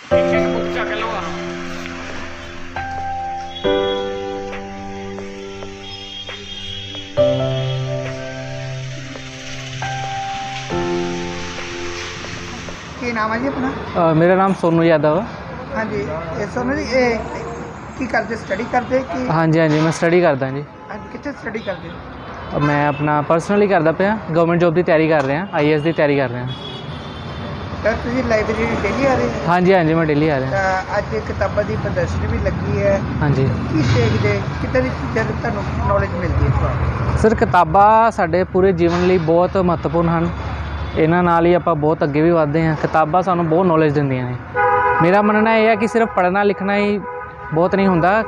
ਇੱਕ ਬੁੱਕ ਚੱਕ ਲਓ ਆ ਕੀ ਨਾਮ ਹੈ ਜੀ ਆਪਣਾ ਅ, ਮੇਰਾ ਨਾਮ ਸੋਨੂ ਯਾਦਵ ਹੈ ਹਾਂਜੀ ਇਹ ਸੋਨੂੰ ਜੀ ਇਹ ਕੀ ਕਰਦੇ ਸਟੱਡੀ ਕਰਦੇ ਕਿ ਹਾਂਜੀ ਹਾਂਜੀ ਮੈਂ ਸਟੱਡੀ ਕਰਦਾ ਜੀ ਅੱਜ ਕਿੱਥੇ ਸਟੱਡੀ ਕਰਦੇ ਅ, ਮੈਂ ਆਪਣਾ ਪਰਸਨਲੀ ਕਰਦਾ ਪਿਆ ਗਵਰਨਮੈਂਟ ਜੋਬ ਦੀ ਤਿਆਰੀ ਕਰ ਰਿਹਾ ਆਈਐਸ ਦੀ ਤਿਆਰੀ ਕਰ ਰਿਹਾ ਤਾਂ ਤੁਸੀਂ ਲਾਇਬ੍ਰੇਰੀ ਡੇਲੀ ਆ ਰਹੇ ਹੋ? ਹਾਂਜੀ ਹਾਂਜੀ ਮੈਂ ਦਿੱਲੀ ਆ ਰਿਹਾ। ਤਾਂ ਅੱਜ ਕਿਤਾਬਾਂ ਦੀ ਪ੍ਰਦਰਸ਼ਨੀ ਵੀ ਲੱਗੀ ਹੈ। ਹਾਂਜੀ। ਕੀ ਦੇਖਦੇ ਕਿਤੇ ਦੀ ਚੀਜ਼ਾਂ ਦੀ ਤੁਹਾਨੂੰ ਨੌਲੇਜ ਮਿਲਦੀ ਹੈ ਤੁਹਾਨੂੰ ਸਰ ਕਿਤਾਬਾਂ ਸਾਡੇ ਪੂਰੇ ਜੀਵਨ ਲਈ ਬਹੁਤ ਮਹੱਤਵਪੂਰਨ ਹਨ। ਇਹਨਾਂ ਨਾਲ ਹੀ ਆਪਾਂ ਬਹੁਤ ਅੱਗੇ ਵੀ ਵਧਦੇ ਹਾਂ। ਕਿਤਾਬਾਂ ਸਾਨੂੰ ਬਹੁਤ ਨੌਲੇਜ ਦਿੰਦੀਆਂ ਨੇ। ਮੇਰਾ ਮੰਨਣਾ ਇਹ ਹੈ ਕਿ ਸਿਰਫ ਪੜ੍ਹਨਾ ਲਿਖਣਾ ਹੀ ਬਹੁਤ ਨਹੀਂ ਹੁੰਦਾ।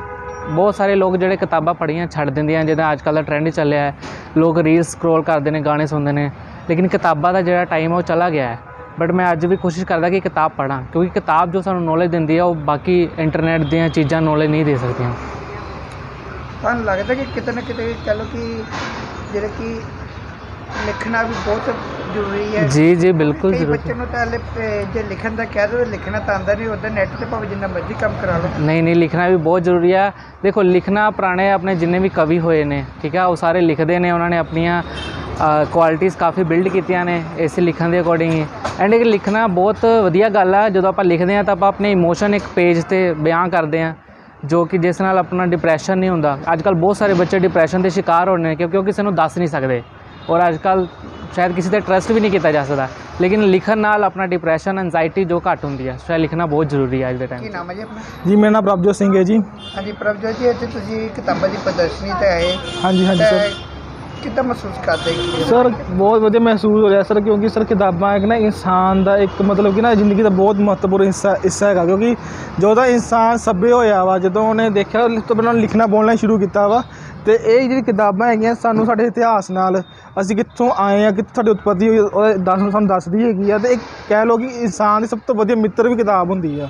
ਬਹੁਤ ਸਾਰੇ ਲੋਕ ਜਿਹੜੇ ਕਿਤਾਬਾਂ ਪੜ੍ਹੀਆਂ ਛੱਡ ਦਿੰਦੇ ਆ ਜਿੱਦਾਂ ਅੱਜ ਕੱਲ੍ਹ ਦਾ ਟ੍ਰੈਂਡ ਚੱਲਿਆ ਹੈ। ਲੋਕ ਰੀਲ ਸਕਰੋਲ ਕਰਦੇ ਨੇ ਗਾਣੇ ਸੁਣਦੇ ਨੇ। ਲੇਕਿਨ ਕਿਤਾਬਾਂ ਦਾ ਜਿਹੜਾ ਟਾਈਮ ਉਹ ਚਲਾ ਗਿਆ ਹੈ। ਬਟ ਮੈਂ ਅੱਜ ਵੀ ਕੋਸ਼ਿਸ਼ ਕਰਦਾ ਕਿ ਕਿਤਾਬ ਪੜ੍ਹਾਂ, ਕਿਉਂਕਿ ਕਿਤਾਬ ਜੋ ਸਾਨੂੰ ਨੌਲੇਜ ਦਿੰਦੀ ਹੈ ਉਹ ਬਾਕੀ ਇੰਟਰਨੈਟ ਦੀਆਂ ਚੀਜ਼ਾਂ ਨੌਲੇਜ ਨਹੀਂ ਦੇ ਸਕਦੀਆਂ। ਤੁਹਾਨੂੰ ਲੱਗਦਾ ਕਿ ਕਿਤੇ ਨਾ ਕਿਤੇ ਚਲੋ ਕਿ ਜਿਹੜੇ ਕਿ ਲਿਖਣਾ ਵੀ ਬਹੁਤ ਜ਼ਰੂਰੀ ਹੈ। ਜੀ ਜੀ ਬਿਲਕੁਲ ਕਈ ਜ਼ਰੂਰ। ਬੱਚੇ ਨੂੰ ਤਾਂ ਹਲੇ ਜੇ ਲਿਖਣ ਦਾ ਕਹਿ ਦੋ ਲਿਖਣਾ ਤਾਂ ਆਉਂਦਾ ਨਹੀਂ ਉਹਦਾ ਨੈਟ ਤੇ ਭਾਵੇਂ ਜਿੰਨਾ ਮਰਜ਼ੀ ਕੰਮ ਕਰਾ ਲਓ। ਨਹੀਂ ਨਹੀਂ ਲਿਖਣਾ ਵੀ ਬਹੁਤ ਜ਼ਰੂਰੀ ਆ। ਦੇਖੋ ਲਿਖਣਾ ਪੁਰਾਣੇ ਆਪਣੇ ਜਿੰਨੇ ਵੀ ਕਵੀ ਹੋਏ ਨੇ ਠੀਕ ਆ ਉਹ ਸਾਰੇ ਲਿਖਦੇ ਨੇ ਉਹਨਾਂ ਨੇ ਆਪਣੀਆਂ ਕੁਆਲਿਟੀਆਂ ਕਾਫੀ ਬਿਲਡ ਕੀਤੀਆਂ ਨੇ ਇਸ ਲਿਖਣ ਦੇ ਅਕੋਰਡਿੰਗ ਹੀ। ਐਂਡ ਇਹ ਲਿਖਣਾ ਬਹੁਤ ਵਧੀਆ ਗੱਲ ਆ ਜਦੋਂ ਆਪਾਂ ਲਿਖਦੇ ਆ ਤਾਂ ਆਪਾਂ ਆਪਣੇ ਇਮੋਸ਼ਨ ਇੱਕ ਪੇਜ ਤੇ ਬਿਆਨ ਕਰਦੇ ਆ ਜੋ ਕਿ ਜਿਸ ਨਾਲ ਆਪਣਾ ਡਿਪਰੈਸ਼ਨ ਨਹੀਂ ਹੁੰਦਾ। ਅੱਜ ਕੱਲ ਬਹੁਤ ਸਾਰੇ ਬੱਚੇ ਡਿਪਰੈਸ਼ਨ ਦੇ ਸ਼ਿਕਾਰ ਹੋ ਰਹੇ ਨੇ ਕਿਉਂਕਿ ਉਹ ਕਿਸੇ ਨੂੰ ਦੱਸ ਨਹੀਂ ਸਕਦੇ। ਔਰ ਅੱਜ ਕੱਲ ਸ਼ਾਇਦ ਕਿਸੇ ਤੇ ਟਰਸਟ ਵੀ ਨਹੀਂ ਕੀਤਾ ਜਾ ਸਕਦਾ ਲੇਕਿਨ ਲਿਖਣ ਨਾਲ ਆਪਣਾ ਡਿਪਰੈਸ਼ਨ ਐਂਜ਼ਾਈਟੀ ਜੋ ਘੱਟ ਹੁੰਦੀ ਹੈ ਸੋ ਇਹ ਲਿਖਣਾ ਬਹੁਤ ਜ਼ਰੂਰੀ ਹੈ ਅੱਜ ਦੇ ਕੀ ਟਾਈਮ ਨਾਮ ਹੈ ਜੀ ਆਪਣਾ? ਜੀ ਮੇਰਾ ਨਾਮ ਪ੍ਰਭਜੋਤ ਸਿੰਘ ਹੈ ਜੀ। ਹਾਂਜੀ ਪ੍ਰਭਜੋਤ ਜੀ ਇੱਥੇ ਤੁਸੀਂ ਕਿਤਾਬਾਂ ਦੀ ਪ੍ਰਦਰਸ਼ਨੀ ਤੇ ਆਏ। ਹਾਂਜੀ ਹਾਂਜੀ ਸਰ। ਕਿੱਦਾਂ ਮਹਿਸੂਸ ਕਰਦੇ ਸਰ, ਬਹੁਤ ਵਧੀਆ ਮਹਿਸੂਸ ਹੋ ਰਿਹਾ ਸਰ, ਕਿਉਂਕਿ ਸਰ ਕਿਤਾਬਾਂ ਇੱਕ ਨਾ ਇਨਸਾਨ ਦਾ ਇੱਕ ਮਤਲਬ ਕਿ ਨਾ ਜ਼ਿੰਦਗੀ ਦਾ ਬਹੁਤ ਮਹੱਤਵਪੂਰਨ ਹਿੱਸਾ ਹਿੱਸਾ ਹੈਗਾ, ਕਿਉਂਕਿ ਜਦੋਂ ਇਨਸਾਨ ਸੱਭੇ ਹੋਇਆ ਵਾ, ਜਦੋਂ ਉਹਨੇ ਦੇਖਿਆ, ਉਸ ਤੋਂ ਪਹਿਲਾਂ ਲਿਖਣਾ, ਬੋਲਣਾ ਸ਼ੁਰੂ ਕੀਤਾ ਵਾ, ਤੇ ਇਹ ਜਿਹੜੀ ਕਿਤਾਬਾਂ ਹੈਗੀਆਂ ਸਾਨੂੰ ਸਾਡੇ ਇਤਿਹਾਸ ਨਾਲ, ਅਸੀਂ ਕਿੱਥੋਂ ਆਏ ਆ ਕਿੱਥੋਂ ਸਾਡੀ ਉਤਪਤੀ ਹੋਈ, ਉਹ ਦੱਸ, ਸਾਨੂੰ ਦੱਸਦੀ ਹੈਗੀ ਆ, ਤੇ ਇੱਕ ਕਹਿ ਲਓ ਕਿ ਇਨਸਾਨ ਦੀ ਸਭ ਤੋਂ ਵਧੀਆ ਮਿੱਤਰ ਵੀ ਕਿਤਾਬ ਹੁੰਦੀ ਆ।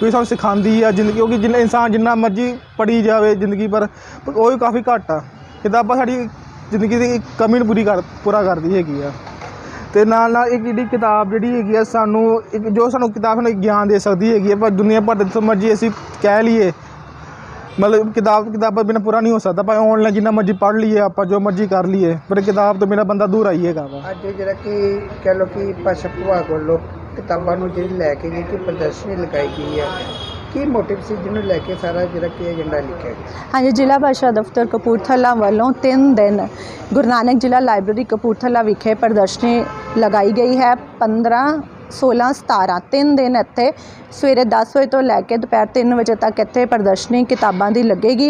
ਕੋਈ ਸਾਨੂੰ ਸਿਖਾਉਂਦੀ ਆ ਜ਼ਿੰਦਗੀ, ਕਿਉਂਕਿ ਜਿੰਨਾ ਇਨਸਾਨ ਜਿੰਨਾ ਮਰਜ਼ੀ ਪੜ੍ਹੀ ਜਾਵੇ ਜ਼ਿੰਦਗੀ ਪਰ, ਉਹ ਵੀ ਕਾਫੀ ਘੱਟ ਆ। ਕਿਤਾਬਾਂ ਸਾਡੀ ਜ਼ਿੰਦਗੀ ਦੀ ਕਮੀ ਨੂੰ ਪੂਰੀ ਕਰ ਪੂਰਾ ਕਰਦੀ ਹੈਗੀ ਆ। ਤੇ ਨਾਲ ਨਾਲ ਇੱਕ ਜਿਹੜੀ ਕਿਤਾਬ ਜਿਹੜੀ ਹੈਗੀ ਆ, ਸਾਨੂੰ ਇੱਕ ਜੋ ਸਾਨੂੰ ਕਿਤਾਬ ਸਾਨੂੰ ਗਿਆਨ ਦੇ ਸਕਦੀ ਹੈਗੀ ਆ, ਪਰ ਦੁਨੀਆ ਭਰ ਦੇ ਜਿੱਥੋਂ ਮਰਜ਼ੀ ਅਸੀਂ ਕਹਿ ਲਈਏ। ਮਤਲਬ ਕਿਤਾਬ, ਕਿਤਾਬਾਂ ਬਿਨਾਂ ਪੂਰਾ ਨਹੀਂ ਹੋ ਸਕਦਾ, ਭਾਵੇਂ ਆਨਲਾਈਨ ਜਿੰਨਾ ਮਰਜ਼ੀ ਪੜ੍ਹ ਲਈਏ ਆਪਾਂ, ਜੋ ਮਰਜ਼ੀ ਕਰ ਲਈਏ, ਪਰ ਕਿਤਾਬ ਤੋਂ ਬਿਨਾਂ ਬੰਦਾ ਦੂਰ ਹੀ ਹੈਗਾ ਵਾ। ਅੱਜ ਜਿਹੜਾ ਕਿ ਕਹਿ ਲਓ ਕਿ ਭਾਸ਼ਾ ਵਿਭਾਗ ਵੱਲੋਂ ਕਿਤਾਬਾਂ ਨੂੰ ਜਿਹੜੀ ਲੈ ਕੇ ਗਈ, ਕਿ ਪ੍ਰਦਰਸ਼ਨੀ ਲਗਾਈ ਗਈ ਹੈ ਕੀ ਮੋਟਿਵ ਸੀ ਜਿਹਨੂੰ ਲੈ ਕੇ ਸਾਰਾ ਜਿਹੜਾ ਕਿ ਏਜੰਡਾ ਲਿਖਿਆ ਗਿਆ? ਹਾਂਜੀ, ਜ਼ਿਲ੍ਹਾ ਭਾਸ਼ਾ ਦਫ਼ਤਰ ਕਪੂਰਥਲਾ ਵੱਲੋਂ 3 ਦਿਨ ਗੁਰੂ ਨਾਨਕ ਜ਼ਿਲ੍ਹਾ ਲਾਇਬ੍ਰੇਰੀ ਕਪੂਰਥਲਾ ਵਿਖੇ ਪ੍ਰਦਰਸ਼ਨੀ ਲਗਾਈ ਗਈ ਹੈ। 15 16 17 ਤਿੰਨ ਦਿਨ ਇੱਥੇ ਸਵੇਰੇ 10 ਵਜੇ ਤੋਂ ਲੈ ਕੇ ਦੁਪਹਿਰ 3 ਵਜੇ ਤੱਕ ਇੱਥੇ ਪ੍ਰਦਰਸ਼ਨੀ ਕਿਤਾਬਾਂ ਦੀ ਲੱਗੇਗੀ।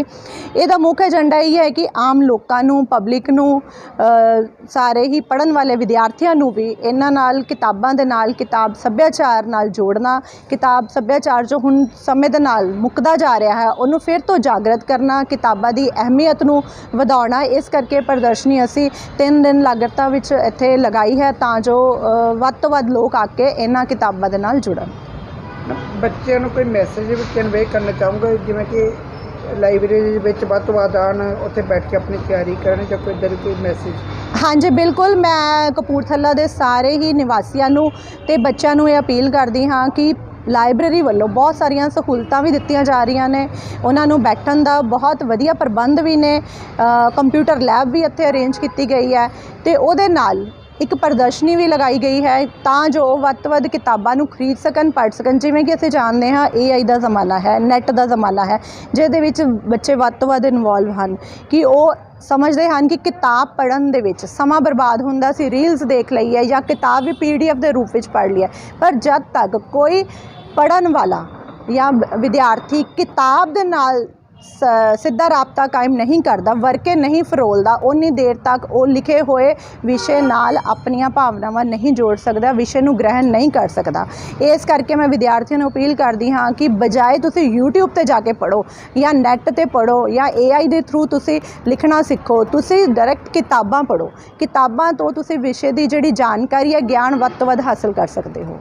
ਇਹਦਾ ਮੁੱਖ ਏਜੰਡਾ ਇਹ ਹੈ ਕਿ ਆਮ ਲੋਕਾਂ ਨੂੰ, ਪਬਲਿਕ ਨੂੰ ਸਾਰੇ ਹੀ ਪੜਨ ਵਾਲੇ ਵਿਦਿਆਰਥੀਆਂ ਨੂੰ ਵੀ ਇਹਨਾਂ ਨਾਲ ਕਿਤਾਬਾਂ ਦੇ ਨਾਲ ਕਿਤਾਬ ਸੱਭਿਆਚਾਰ ਨਾਲ ਜੋੜਨਾ, ਕਿਤਾਬ ਸੱਭਿਆਚਾਰ ਜੋ ਹੁਣ ਸਮੇਂ ਦੇ ਨਾਲ ਮੁੱਕਦਾ ਜਾ ਰਿਹਾ ਹੈ, ਉਹਨੂੰ ਫਿਰ ਤੋਂ ਜਾਗਰਤ ਕਰਨਾ, ਕਿਤਾਬਾਂ ਦੀ ਅਹਿਮੀਅਤ ਨੂੰ ਵਧਾਉਣਾ, ਇਸ ਕਰਕੇ ਪ੍ਰਦਰਸ਼ਨੀ ਅਸੀਂ ਤਿੰਨ ਦਿਨ ਲਾਗਰਤਾ ਵਿੱਚ ਇੱਥੇ ਲਗਾਈ ਹੈ ਤਾਂ ਜੋ ਵੱਧ ਤੋਂ ਵੱਧ ਲੋਕ ਆ ਕੇ ਇਹਨਾਂ ਕਿਤਾਬਾਂ ਦੇ ਨਾਲ ਜੁੜਨ। ਬੱਚਿਆਂ ਨੂੰ ਕੋਈ ਮੈਸੇਜ ਵੀ ਕਨਵੇ ਕਰਨਾ ਚਾਹੂੰਗਾ ਜਿਵੇਂ ਕਿ ਲਾਇਬ੍ਰੇਰੀ ਦੇ ਵਿੱਚ ਵੱਧ ਤੋਂ ਵੱਧ ਆਉਣ ਉੱਥੇ ਬੈਠ ਕੇ ਆਪਣੀ ਤਿਆਰੀ ਕਰਨ ਜਾਂ ਕੋਈ ਦੀ ਕੋਈ ਮੈਸੇਜ ਹਾਂਜੀ ਬਿਲਕੁਲ ਮੈਂ ਕਪੂਰਥਲਾ ਦੇ ਸਾਰੇ ਹੀ ਨਿਵਾਸੀਆਂ ਨੂੰ ਤੇ ਬੱਚਿਆਂ ਨੂੰ ਇਹ ਅਪੀਲ ਕਰਦੀ ਹਾਂ ਕਿ ਲਾਇਬ੍ਰੇਰੀ ਵੱਲੋਂ ਬਹੁਤ ਸਾਰੀਆਂ ਸਹੂਲਤਾਂ ਵੀ ਦਿੱਤੀਆਂ ਜਾ ਰਹੀਆਂ ਨੇ। ਉਹਨਾਂ ਨੂੰ ਬੈਠਣ ਦਾ ਬਹੁਤ ਵਧੀਆ ਪ੍ਰਬੰਧ ਵੀ ਨੇ। ਕੰਪਿਊਟਰ ਲੈਬ ਵੀ ਇੱਥੇ ਅਰੇਂਜ ਕੀਤੀ ਗਈ ਹੈ ਤੇ ਉਹਦੇ ਨਾਲ ਇੱਕ ਪ੍ਰਦਰਸ਼ਨੀ ਵੀ ਲਗਾਈ ਗਈ ਹੈ ਤਾਂ ਜੋ ਵੱਧ ਤੋਂ ਵੱਧ ਕਿਤਾਬਾਂ ਨੂੰ ਖਰੀਦ ਸਕਣ, ਪੜ੍ਹ ਸਕਣ। ਜਿਵੇਂ ਕਿ ਅਸੀਂ ਜਾਣਦੇ ਹਾਂ AI ਦਾ ਜ਼ਮਾਨਾ ਹੈ ਨੈੱਟ ਦਾ ਜ਼ਮਾਨਾ ਹੈ, ਜਿਹਦੇ ਵਿੱਚ ਬੱਚੇ ਵੱਧ ਤੋਂ ਵੱਧ ਇਨਵੋਲਵ ਹਨ। ਕਿ ਉਹ ਸਮਝਦੇ ਹਨ ਕਿ ਕਿਤਾਬ ਪੜ੍ਹਨ ਦੇ ਵਿੱਚ ਸਮਾਂ ਬਰਬਾਦ ਹੁੰਦਾ ਸੀ ਰੀਲਸ ਦੇਖ ਲਈ ਹੈ ਜਾਂ ਕਿਤਾਬ ਵੀ ਪੀਡੀਐਫ ਦੇ ਰੂਪ ਵਿੱਚ ਪੜ੍ਹ ਲਈ ਹੈ। ਪਰ ਜਦ ਤੱਕ ਕੋਈ ਪੜ੍ਹਨ ਵਾਲਾ ਜਾਂ ਵਿਦਿਆਰਥੀ ਕਿਤਾਬ ਦੇ ਨਾਲ ਸਿੱਧਾ ਰਾਬਤਾ ਕਾਇਮ ਨਹੀਂ ਕਰਦਾ, ਵਰਕੇ ਨਹੀਂ ਫਰੋਲਦਾ ਉਨੀ ਦੇਰ ਤੱਕ ਉਹ ਲਿਖੇ ਹੋਏ ਵਿਸ਼ੇ ਨਾਲ ਆਪਣੀਆਂ ਭਾਵਨਾਵਾਂ ਨਹੀਂ ਜੋੜ ਸਕਦਾ, ਵਿਸ਼ੇ ਨੂੰ ਗ੍ਰਹਿਣ ਨਹੀਂ ਕਰ ਸਕਦਾ। ਇਸ ਕਰਕੇ ਮੈਂ ਵਿਦਿਆਰਥੀਆਂ ਨੂੰ ਅਪੀਲ ਕਰਦੀ ਹਾਂ ਕਿ ਬਜਾਏ ਤੁਸੀਂ YouTube ਤੇ ਜਾ ਕੇ ਪੜੋ ਜਾਂ ਨੈੱਟ ਤੇ ਪੜੋ ਜਾਂ AI ਦੇ ਥਰੂ ਤੁਸੀਂ ਲਿਖਣਾ ਸਿੱਖੋ, ਤੁਸੀਂ ਡਾਇਰੈਕਟ ਕਿਤਾਬਾਂ ਪੜੋ ਕਿਤਾਬਾਂ ਤੋਂ ਤੁਸੀਂ ਵਿਸ਼ੇ ਦੀ ਜਿਹੜੀ ਜਾਣਕਾਰੀ ਹੈ, ਗਿਆਨ ਵੱਧ ਤੋਂ ਵੱਧ ਹਾਸਲ ਕਰ ਸਕਦੇ ਹੋ।